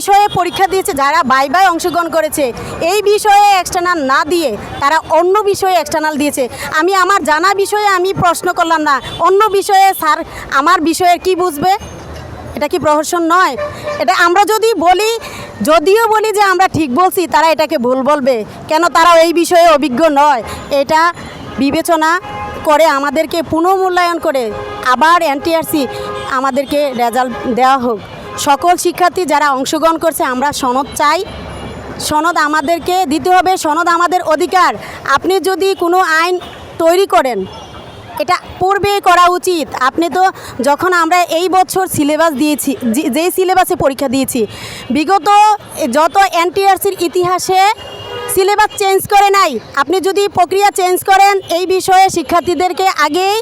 বিষয়ে পরীক্ষা দিয়েছে, যারা বাই বাই অংশগ্রহণ করেছে, এই বিষয়ে এক্সটার্নাল না দিয়ে তারা অন্য বিষয়ে এক্সটার্নাল দিয়েছে। আমি আমার জানা বিষয়ে আমি প্রশ্ন করলাম না, অন্য বিষয়ে স্যার আমার বিষয়ের কি বুঝবে? এটা কি প্রহসন নয়? এটা আমরা যদি বলি, যদিও বলি যে আমরা ঠিক বলছি, তারা এটাকে ভুল বলবে। কেন তারা এই বিষয়ে অভিজ্ঞ নয়? এটা বিবেচনা করে আমাদেরকে পুনর্মূল্যায়ন করে আবার এনটিআরসি আমাদেরকে রেজাল্ট দেওয়া হোক। সকল শিক্ষার্থী যারা অংশগ্রহণ করছে, আমরা সনদ চাই। সনদ আমাদেরকে দিতে হবে, সনদ আমাদের অধিকার। আপনি যদি কোনো আইন তৈরি করেন, এটা পূর্বে করা উচিত। আপনি তো যখন আমরা এই বছর সিলেবাস দিয়েছি যেই সিলেবাসে পরীক্ষা দিয়েছি, বিগত যত এনটিআরসির ইতিহাসে সিলেবাস চেঞ্জ করে নাই, আপনি যদি প্রক্রিয়া চেঞ্জ করেন, এই বিষয়ে শিক্ষার্থীদেরকে আগেই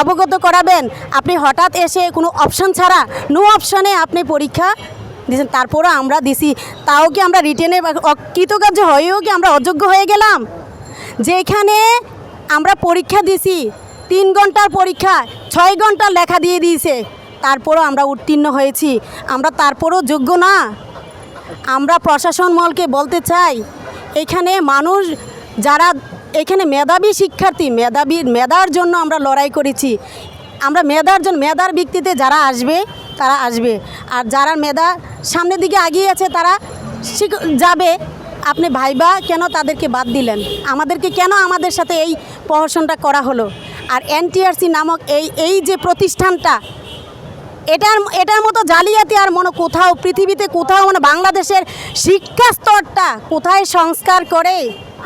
অবগত করাবেন। আপনি হঠাৎ এসে কোনো অপশন ছাড়া নো অপশনে আপনি পরীক্ষা দিয়েছেন, তারপরও আমরা দিছি। তাও কি আমরা রিটেনে কৃতকার্য হয়েও কি আমরা অযোগ্য হয়ে গেলাম? যেখানে আমরা পরীক্ষা দিছি, তিন ঘণ্টার পরীক্ষা, ছয় ঘণ্টার লেখা দিয়ে দিয়েছে। তারপরও আমরা উত্তীর্ণ হয়েছি। আমরা তারপরও যোগ্য না। আমরা প্রশাসন মলকে বলতে চাই, এখানে মানুষ যারা এখানে মেধাবী শিক্ষার্থী, মেধাবী, মেধার জন্য আমরা লড়াই করেছি। আমরা মেধার জন্য মেধার ভিত্তিতে যারা আসবে, তারা আসবে। আর যারা মেধা সামনের দিকে এগিয়ে আছে, তারা যাবে। আপনি ভাইবা কেন তাদেরকে বাদ দিলেন? আমাদেরকে কেন আমাদের সাথে এই প্রহসনটা করা হলো? আর এনটিআরসি নামক এই এই যে প্রতিষ্ঠানটা, এটার এটার মতো জালিয়াতি আর মনে কোথাও, পৃথিবীতে কোথাও মানে বাংলাদেশের শিক্ষা স্তরটা কোথায় সংস্কার করে?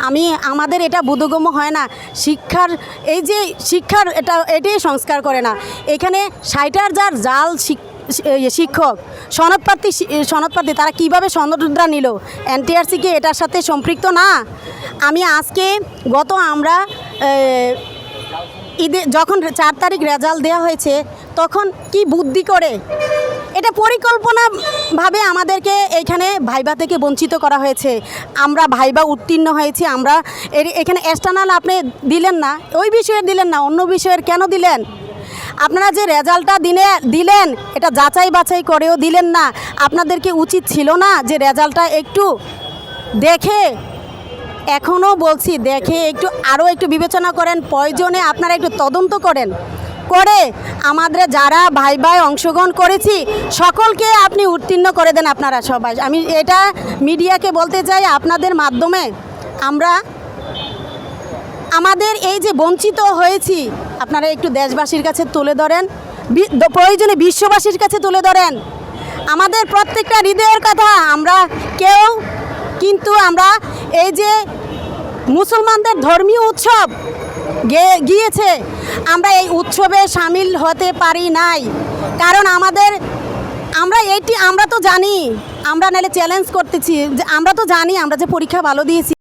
আমি, আমাদের এটা বোধগম্য হয় না। শিক্ষার, এই যে শিক্ষার এটা, এটাই সংস্কার করে না। এখানে ষাটার যার জাল শিক- শিক্ষক সনদপ্রার্থী সনদপ্রার্থী তারা কীভাবে সনদুদ্রা নিল? এনটিআরসি কি এটার সাথে সম্পৃক্ত না? আমি আজকে গত আমরা ঈদে, যখন চার তারিখ রেজাল্ট দেওয়া হয়েছে, তখন কি বুদ্ধি করে এটা পরিকল্পনাভাবে আমাদেরকে এখানে ভাইবা থেকে বঞ্চিত করা হয়েছে। আমরা ভাইবা উত্তীর্ণ হয়েছি, আমরা এর- এখানে এক্সটার্নাল আপনি দিলেন না, ওই বিষয়ে দিলেন না, অন্য বিষয়ের কেন দিলেন? আপনারা যে রেজাল্টটা দিনে দিলেন, এটা যাচাই বাছাই করেও দিলেন না। আপনাদেরকে উচিত ছিল না যে রেজাল্টটা একটু দেখে? এখনও বলছি, দেখে একটু আরও একটু বিবেচনা করেন, প্রয়োজনে আপনারা একটু তদন্ত করেন। করে আমাদের যারা ভাই ভাই অংশগ্রহণ করেছি, সকলকে আপনি উত্তীর্ণ করে দেন আপনারা সবাই। আমি এটা মিডিয়াকে বলতে চাই, আপনাদের মাধ্যমে আমরা আমাদের এই যে বঞ্চিত হয়েছি, আপনারা একটু দেশবাসীর কাছে তুলে ধরেন প্রয়োজনে বিশ্ববাসীর কাছে তুলে ধরেন। আমাদের প্রত্যেকটা হৃদয়ের কথা আমরা কেউ কিন্তু আমরা এই যে মুসলমানদের ধর্মীয় উৎসব গিয়েছে। আমরা এই উৎসবে সামিল হতে পারি নাই। কারণ আমাদের, আমরা এইটি আমরা তো জানি। আমরা নাহলে চ্যালেঞ্জ করতেছি। যে আমরা তো জানি, আমরা যে পরীক্ষা ভালো দিয়েছি।